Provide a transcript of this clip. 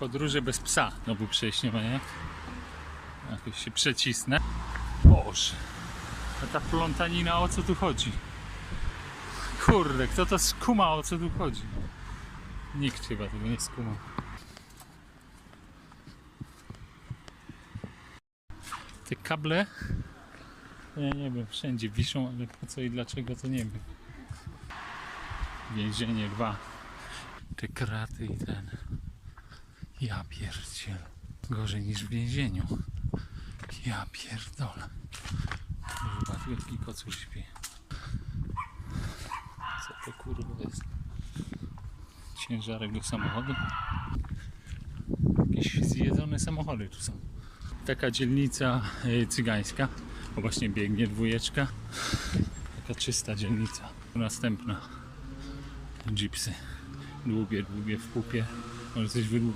Podróże bez psa. No był prześniemy, nie? Jakoś się przecisnę. Boże. A ta plątanina, o co tu chodzi? Kurde, kto to skuma, o co tu chodzi? Nikt chyba tego nie skumał. Te kable, ja nie wiem, wszędzie wiszą, ale po co i dlaczego, to nie wiem. Więzienie 2. Te kraty i ten. Ja pierdziel. Gorzej niż w więzieniu. Ja pierdolę. Chyba tu jaki kocur śpi. Co to kurwa jest? Ciężarek do samochodu. Jakieś zjedzone samochody tu są. Taka dzielnica e, cygańska. O właśnie biegnie dwójeczka. Taka czysta dzielnica. Następna. Jeepsy. Długie, długie w pupie. Może coś wydłubię.